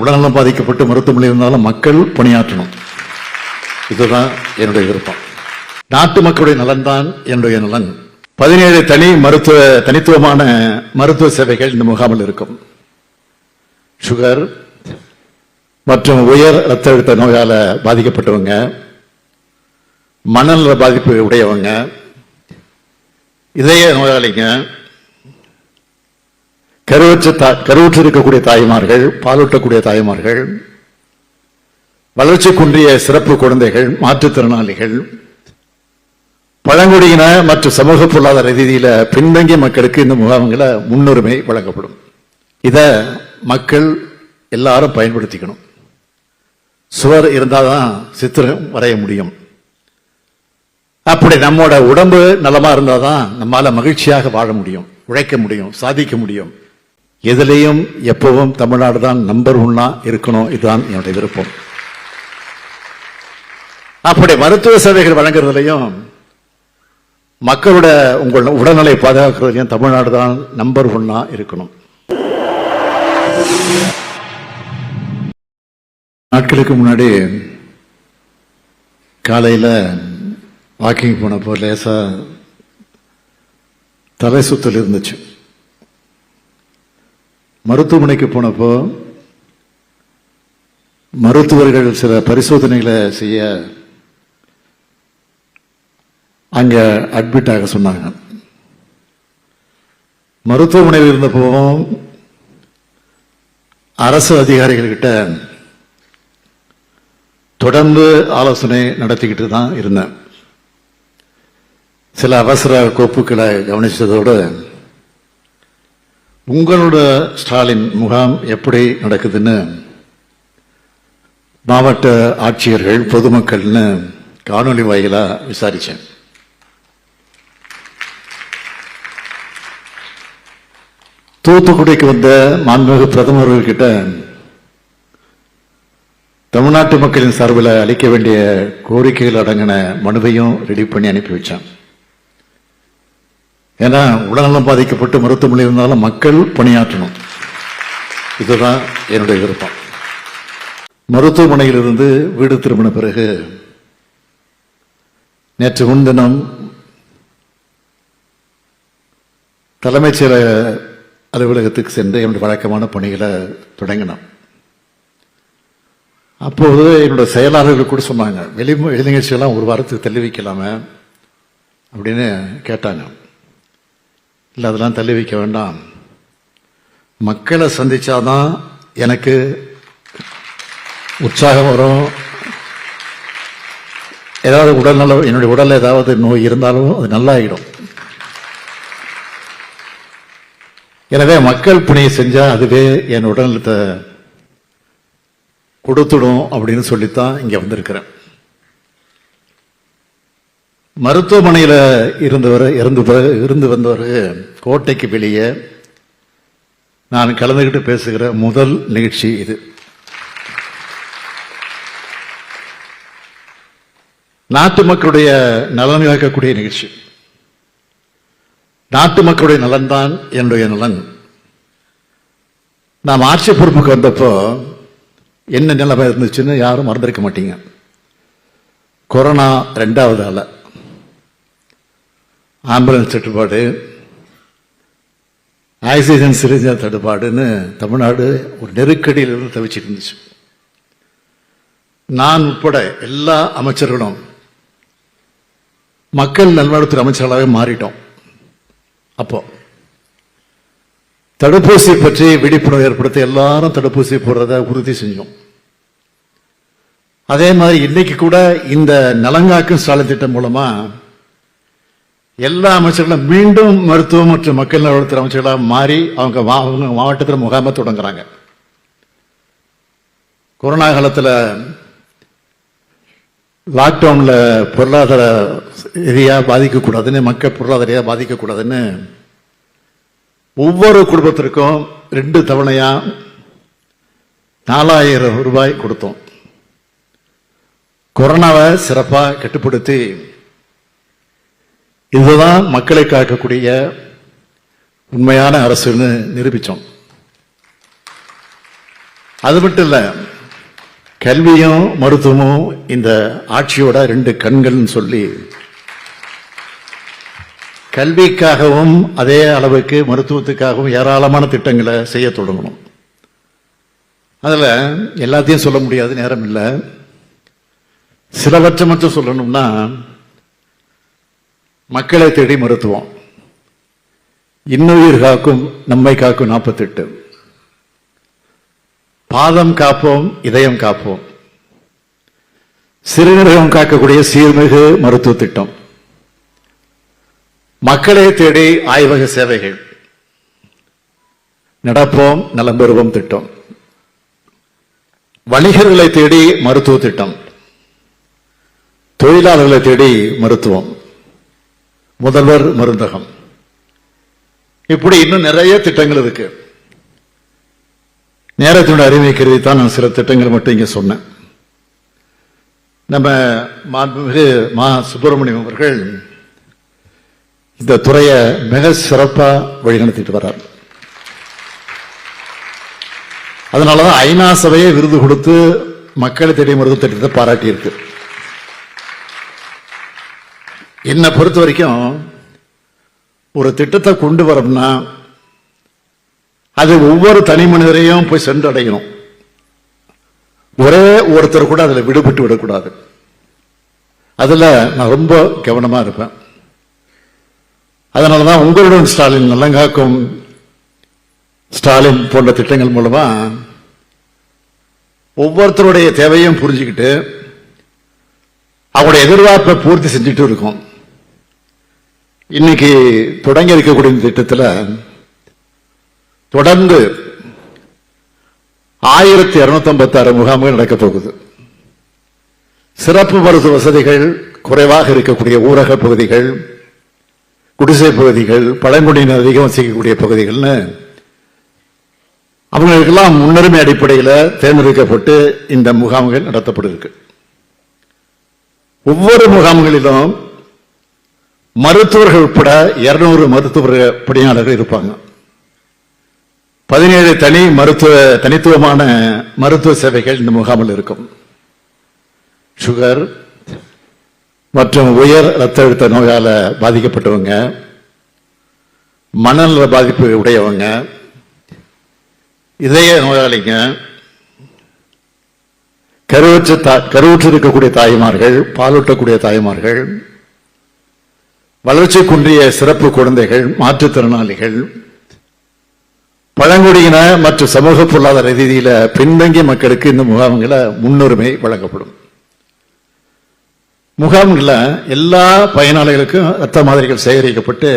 உடல்நலம் பாதிக்கப்பட்டு மருத்துவமனை இருந்தாலும் மக்கள் பணியாற்றணும். இதுதான் என்னுடைய விருப்பம். நாட்டு மக்களுடைய நலன்தான் என்னுடைய நலன். பதினேழு தனி மருத்துவ தனித்துவமான மருத்துவ சேவைகள் இந்த முகாமில் இருக்கும். சுகர் மற்றும் உயர் ரத்த அழுத்த நோயால் பாதிக்கப்பட்டவங்க மனநல பாதிப்பு உடையவங்க இதய நோயாளிங்க கருவற்ற தா- கருவுற்று இருக்கக்கூடிய தாய்மார்கள் பாலூட்டக்கூடிய தாய்மார்கள் வளர்ச்சி குன்றிய சிறப்பு குழந்தைகள் மாற்றுத்திறனாளிகள் பழங்குடியின மற்றும் சமூக பொருளாதார ரீதியில பின்தங்கிய மக்களுக்கு இந்த முகாம்களை முன்னுரிமை வழங்கப்படும். இதை மக்கள் எல்லாரும் பயன்படுத்திக்கணும். சுவர் இருந்தாதான் சித்திரம் வரைய முடியும். அப்படி நம்மோட உடம்பு நலமா இருந்தாதான் நம்மளால் மகிழ்ச்சியாக வாழ முடியும் உழைக்க முடியும் சாதிக்க முடியும். எதுலேயும் எப்பவும் தமிழ்நாடு தான் நம்பர் ஒன்னா இருக்கணும். இதுதான் என்னுடைய விருப்பம். அப்படி மருத்துவ சேவைகள் வழங்குறதுலையும் மக்களோட உங்கள் உடல்நிலை பாதுகாக்கிறதுலையும் தமிழ்நாடு தான் நம்பர் ஒன்னா இருக்கணும். நாட்களுக்கு முன்னாடி காலையில் வாக்கிங் போனப்போ லேசா தலை சுத்தல் இருந்துச்சு. மருத்துவமனைக்கு போனப்போ மருத்துவர்கள் சில பரிசோதனைகளை செய்ய அங்க அட்மிட் ஆக சொன்னாங்க. மருத்துவமனையில் இருந்தப்போ அரசு அதிகாரிகள்கிட்ட தொடர்ந்து ஆலோசனை நடத்திக்கிட்டு தான் இருந்தேன். சில அவசர கோப்புகளை கவனிச்சதோடு உங்களோட ஸ்டாலின் முகாம் எப்படி நடக்குதுன்னு? மாவட்ட ஆட்சியர்கள் பொதுமக்கள்னு காணொலி வாயிலாக விசாரித்தேன் தூத்துக்குடிக்கு வந்த மாண்புமிகு பிரதமர்கிட்ட தமிழ்நாட்டு மக்களின் சார்பில் அளிக்க வேண்டிய கோரிக்கைகள் அடங்கின மனுவையும் ரெடி பண்ணி அனுப்பி வச்சேன். ஏன்னா உடல்நலம் பாதிக்கப்பட்டு மருத்துவமனை இருந்தாலும் மக்கள் பணியாற்றணும். இதுதான் என்னுடைய விருப்பம். மருத்துவமனையிலிருந்து வீடு திரும்பின பிறகு நேற்று முன்தினம் தலைமைச் செயலக அலுவலகத்துக்கு சென்று என்னுடைய வழக்கமான பணிகளை தொடங்கினோம். அப்போது என்னோட செயலாளர்கள் கூட சொன்னாங்க வெளி வெளி நிகழ்ச்சியெல்லாம் ஒரு வாரத்துக்கு தள்ளி வைக்கலாமே அப்படின்னு கேட்டாங்க. இல்லை அதெல்லாம் தள்ளி வைக்க வேண்டாம். மக்களை சந்திச்சாதான் எனக்கு உற்சாகம் வரும். ஏதாவது உடல்நல என்னுடைய உடலில் ஏதாவது நோய் இருந்தாலும் அது நல்லாயிடும். எனவே மக்கள் பணியை செஞ்சால் அதுவே என் உடல்நலத்தை கொடுத்துடும் அப்படின்னு சொல்லித்தான் இங்கே வந்திருக்கிறேன். மருத்துவமனையில் இருந்தவர் இறந்து இருந்து வந்தவர் கோட்டைக்கு வெளியே நான் கலந்துகிட்டு பேசுகிற முதல் நிகழ்ச்சி இது. நாட்டு மக்களுடைய நலன் இழக்கக்கூடிய நிகழ்ச்சி. நாட்டு மக்களுடைய நலன்தான் என்னுடைய நலன். நாம் ஆட்சி பொறுப்புக்கு வந்தப்போ என்ன நிலைமை இருந்துச்சுன்னு யாரும் மறந்திருக்க மாட்டீங்க. கொரோனா ரெண்டாவது அலை ஆம்புலன்ஸ் தட்டுப்பாடு ஆக்சிஜன் சிறிஞ்சா தட்டுப்பாடுன்னு தமிழ்நாடு ஒரு நெருக்கடியிலிருந்து தவிச்சிட்டு இருந்துச்சு. நான் உட்பட எல்லா அமைச்சர்களும் மக்கள் நல்வாழ்வுத்துறை அமைச்சர்களாகவே மாறிட்டோம். அப்போ தடுப்பூசி பற்றி விழிப்புணர்வு ஏற்படுத்த எல்லாரும் தடுப்பூசி போடுறத உறுதி செஞ்சோம். அதே மாதிரி இன்னைக்கு கூட இந்த நலங்காக்கும் ஸ்டாலின் திட்டம் மூலமா எல்லா அமைச்சர்களும் மீண்டும் மருத்துவம் மற்றும் மக்கள் நலத்துறை அமைச்சர்களாக மாறி அவங்க அவங்க மாவட்டத்தில் முகாமை தொடங்குறாங்க. கொரோனா காலத்தில் லாக்டவுன்ல பொருளாதார ரீதியாக பாதிக்கக்கூடாதுன்னு மக்கள் பொருளாதார பாதிக்கக்கூடாதுன்னு ஒவ்வொரு குடும்பத்திற்கும் ரெண்டு தவணையா நாலாயிரம் ரூபாய் கொடுத்தோம். கொரோனாவை சிறப்பா கட்டுப்படுத்தி இதுதான் மக்களை காக்கக்கூடிய உண்மையான அரசுன்னு நிரூபிச்சோம். அது மட்டும் இல்ல கல்வியும் மருத்துவமும் இந்த ஆட்சியோட ரெண்டு கண்கள்னு சொல்லி கல்விக்காகவும் அதே அளவுக்கு மருத்துவத்துக்காகவும் ஏராளமான திட்டங்களை செய்ய தொடங்கணும். அதுல எல்லாத்தையும் சொல்ல முடியாது நேரம் இல்லை. சிலவற்றை மட்டும் சொல்லணும்னா மக்களை தேடி மருத்துவம். இன்னுயிர் காக்கும் நம்மை காக்கும் நாற்பத்தெட்டு பாதம் காப்போம் இதயம் காப்போம். சிறுநீரகம் காக்கக்கூடிய சீர்மிகு மருத்துவ திட்டம். மக்களை தேடி ஆய்வக சேவைகள். நடப்போம் நலம் பெறுவோம் திட்டம். வணிகர்களை தேடி மருத்துவ திட்டம். தொழிலாளர்களை தேடி மருத்துவம். முதல்வர் மருந்தகம். இப்படி இன்னும் நிறைய திட்டங்கள் இருக்கு. நேரத்தினுடைய அறிவை கருதி தான் நான் சில திட்டங்கள் மட்டும் இங்க சொன்னேன். நம்ம மாண்புமிகு மா சுப்பிரமணியம் அவர்கள் இந்த துறையை மிக சிறப்பா வழிநடத்திட்டு வர்றார். அதனாலதான் ஐநா சபையை விருது கொடுத்து மக்களை தேடிய மருத்துவ திட்டத்தை பாராட்டியிருக்கு இருக்கு என்னை பொறுத்த வரைக்கும் ஒரு திட்டத்தை கொண்டு வரோம்னா அது ஒவ்வொரு தனி மனிதரையும் போய் சென்றடையணும். ஒரே ஒருத்தர் கூட அதில் விடுபட்டு விடக்கூடாது. அதில் நான் ரொம்ப கவனமாக இருப்பேன். அதனாலதான் உங்களுடன் ஸ்டாலின் நல்லங்காக்கும் ஸ்டாலின் போன்ற திட்டங்கள் மூலமாக ஒவ்வொருத்தருடைய தேவையும் புரிஞ்சுக்கிட்டு அவங்களுடைய எதிர்பார்ப்பை பூர்த்தி செஞ்சுட்டு இருக்கோம். இன்னைக்கு தொடங்கி இருக்கக்கூடிய திட்டத்தில் திட்டத்துல தொடர்ந்து ஆயிரத்தி இருநூத்தி ஐம்பத்தி ஆறு முகாம்கள் நடக்கப் போகுது. சிறப்பு மருத்துவ வசதிகள் குறைவாக இருக்கக்கூடிய ஊரக பகுதிகள் குடிசை பகுதிகள் பழங்குடியினர் அதிகம் வசிக்கக்கூடிய பகுதிகள்னு அவங்களுக்கெல்லாம் முன்னுரிமை அடிப்படையில் தேர்ந்தெடுக்கப்பட்டு இந்த முகாம்கள் நடத்தப்படுகிறது ஒவ்வொரு முகாம்களிலும் மருத்துவர்கள் உட்பட இருநூறு மருத்துவ பணியாளர்கள் இருப்பாங்க. பதினேழு தனி மருத்துவ தனித்துவமான மருத்துவ சேவைகள் இந்த முகாமில் இருக்கும். சுகர் மற்றும் உயர் ரத்த அழுத்த நோயால் பாதிக்கப்பட்டவங்க மனநல பாதிப்பு உடையவங்க இதய நோயாளிங்க கருவற்ற தா- கருவுற்று இருக்கக்கூடிய தாய்மார்கள் பாலூட்டக்கூடிய தாய்மார்கள் வளர்ச்சி குன்றிய சிறப்பு குழந்தைகள் மாற்றுத்திறனாளிகள் பழங்குடியின மற்றும் சமூக பொருளாதார ரீதியில பின்தங்கிய மக்களுக்கு இந்த முகாம்கள முன்னுரிமை வழங்கப்படும். முகாம்கள எல்லா பயனாளிகளுக்கும் ரத்த மாதிரிகள் சேகரிக்கப்பட்டு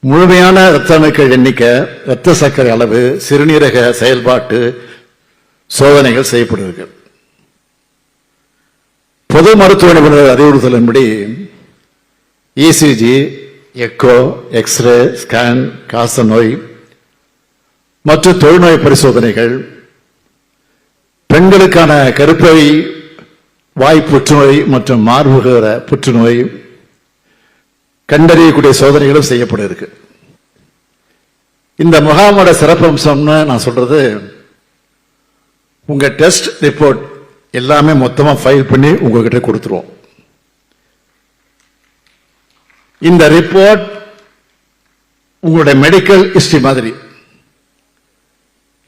முழுமையான இரத்த அணுக்கள் எண்ணிக்கை இரத்த சர்க்கரை அளவு சிறுநீரக செயல்பாட்டு சோதனைகள் செய்யப்படுகிறது. பொது மருத்துவ நிபுணர் அறிவுறுத்தலின்படி இசிஜி எக்கோ எக்ஸ்ரே ஸ்கேன் காச நோய் மற்றும் தொழுநோய் பரிசோதனைகள். பெண்களுக்கான கருப்பை வாய் புற்றுநோய் மற்றும் மார்புகிற புற்றுநோய் கண்டறியக்கூடிய சோதனைகளும் செய்யப்பட இருக்கு இந்த முகாமோட சிறப்பம்சம்னு நான் சொல்றது உங்க டெஸ்ட் ரிப்போர்ட் எல்லாமே மொத்தமா ஃபைல் பண்ணி உங்ககிட்ட கொடுத்துருவோம். இந்த ரிப்போர்ட் உங்களுடைய மெடிக்கல் ஹிஸ்டரி மாதிரி.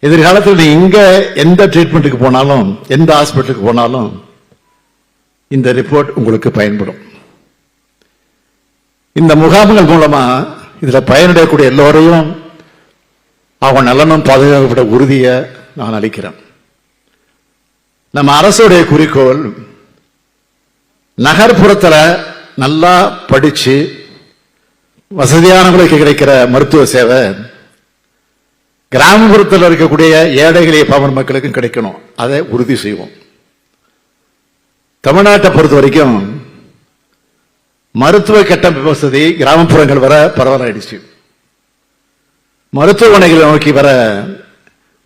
எதிர்காலத்தில் நீ இங்க எந்த ட்ரீட்மெண்ட்டுக்கு போனாலும் எந்த ஹாஸ்பிட்டலுக்கு போனாலும் இந்த ரிப்போர்ட் உங்களுக்கு பயன்படும். இந்த முகாம்கள் மூலமா இதுல பயனடையக்கூடிய எல்லோரையும் அவங்க நலனும் பாதுகாக்கப்பட உறுதியை நான் அளிக்கிறேன். நம்ம அரசுடைய குறிக்கோள் நகர்ப்புறத்தில் நல்லா படிச்சு வசதியானவங்களுக்கு கிடைக்கிற மருத்துவ சேவை கிராமப்புறத்தில் இருக்கக்கூடிய ஏழைகள் பாமர மக்களுக்கும் கிடைக்கணும். அதை உறுதி செய்வோம். தமிழ்நாட்டை பொறுத்த வரைக்கும் மருத்துவ கட்டமைப்பு வசதி கிராமப்புறங்கள் வர பரவலாயிடுச்சு. மருத்துவமனைகளை நோக்கி வர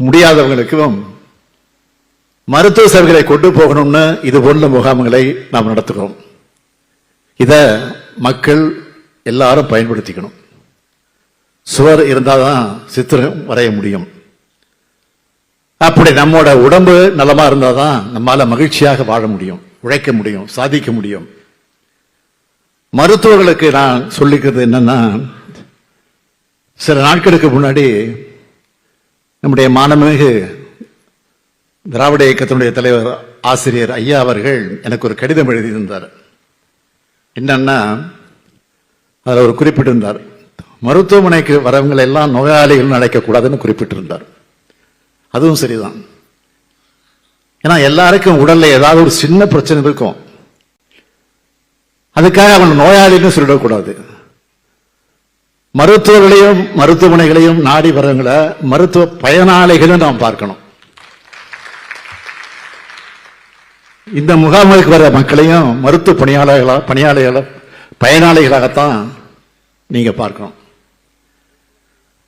முடியாதவங்களுக்கும் மருத்துவ சேவைகளை கொண்டு போகணும்னு இது போன்ற முகாம்களை நாம் நடத்துகிறோம். இத மக்கள் எல்லாரும் பயன்படுத்திக்கணும். சுவர் இருந்தாதான் சித்திரம் வரைய முடியும். அப்படி நம்மோட உடம்பு நலமா இருந்தாதான் நம்மால் மகிழ்ச்சியாக வாழ முடியும் உழைக்க முடியும் சாதிக்க முடியும். மருத்துவர்களுக்கு நான் சொல்லிக்கிறது என்னன்னா சில நாட்களுக்கு முன்னாடி நம்முடைய மானமிகு திராவிட இயக்கத்தினுடைய தலைவர் ஆசிரியர் ஐயா அவர்கள் எனக்கு ஒரு கடிதம் எழுதியிருந்தார். என்னன்னா அதில் ஒரு குறிப்பிட்டிருந்தார். மருத்துவமனைக்கு வரவங்களை எல்லாம் நோயாளிகள் அழைக்கக்கூடாதுன்னு குறிப்பிட்டிருந்தார். அதுவும் சரிதான். ஏன்னா எல்லாருக்கும் உடல்ல ஏதாவது ஒரு சின்ன பிரச்சனை இருக்கும். அதுக்காக அவன் நோயாளின்னு சொல்லிடக்கூடாது. மருத்துவர்களையும் மருத்துவமனைகளையும் நாடி வரவங்களை மருத்துவ பயனாளிகளும் நாம் பார்க்கணும். இந்த முகாமைக்கு வர மக்களையும் மருத்துவ பணியாளர்களா பணியாளர்களா பயனாளிகளாகத்தான் நீங்க பார்க்கணும்.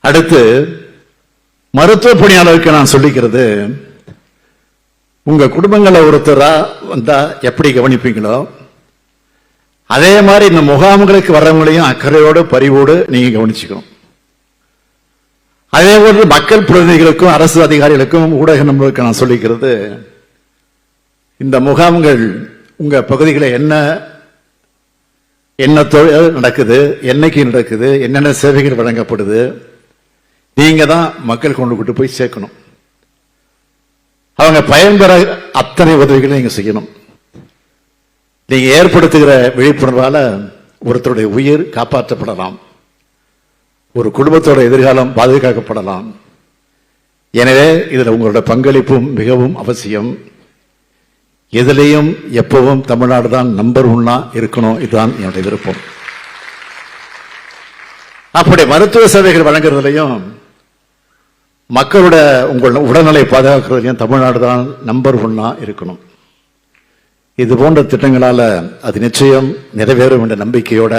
அடுத்து மருத்துவ பணியாளருக்கு நான் சொல்லிக்கிறது உங்க குடும்பங்களை ஒருத்தரா வந்தா எப்படி கவனிப்பீங்களோ அதே மாதிரி இந்த முகாம்களுக்கு வர்றவங்களையும் அக்கறையோடு பரிவோடு நீங்க கவனிச்சுக்கணும். அதே போன்று மக்கள் பிரதிநிதிகளுக்கும் அரசு அதிகாரிகளுக்கும் ஊடக நம்பருக்கு நான் சொல்லிக்கிறது இந்த முகாம்கள் உங்க பகுதிகளை என்ன என்ன தொழில் நடக்குது என்னைக்கு நடக்குது என்னென்ன சேவைகள் வழங்கப்படுது நீங்க தான் மக்கள் கொண்டு கொண்டு போய் சேர்க்கணும். அவங்க பயன்பெற அத்தனை உதவிகளை நீங்க செய்யணும். நீங்க ஏற்படுத்துகிற விழிப்புணர்வால ஒருத்தருடைய உயிர் காப்பாற்றப்படலாம். ஒரு குடும்பத்தோட எதிர்காலம் பாதுகாக்கப்படலாம். எனவே இதில் உங்களோட பங்களிப்பும் மிகவும் அவசியம். எதிலையும் எப்பவும் தமிழ்நாடு தான் நம்பர் ஒன்னா இருக்கணும். இதுதான் என்னுடைய விருப்பம். அப்படி மருத்துவ சேவைகள் வழங்குறதுலையும் மக்களோட உங்களோட உடல்நிலை பாதுகாக்கிறதுலையும் தமிழ்நாடு தான் நம்பர் ஒன்னா இருக்கணும். இது போன்ற திட்டங்களால அது நிச்சயம் நிறைவேறும் என்ற நம்பிக்கையோட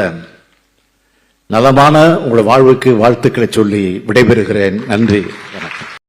நலமான உங்கள் வாழ்வுக்கு வாழ்த்துக்களை சொல்லி விடைபெறுகிறேன். நன்றி. வணக்கம்.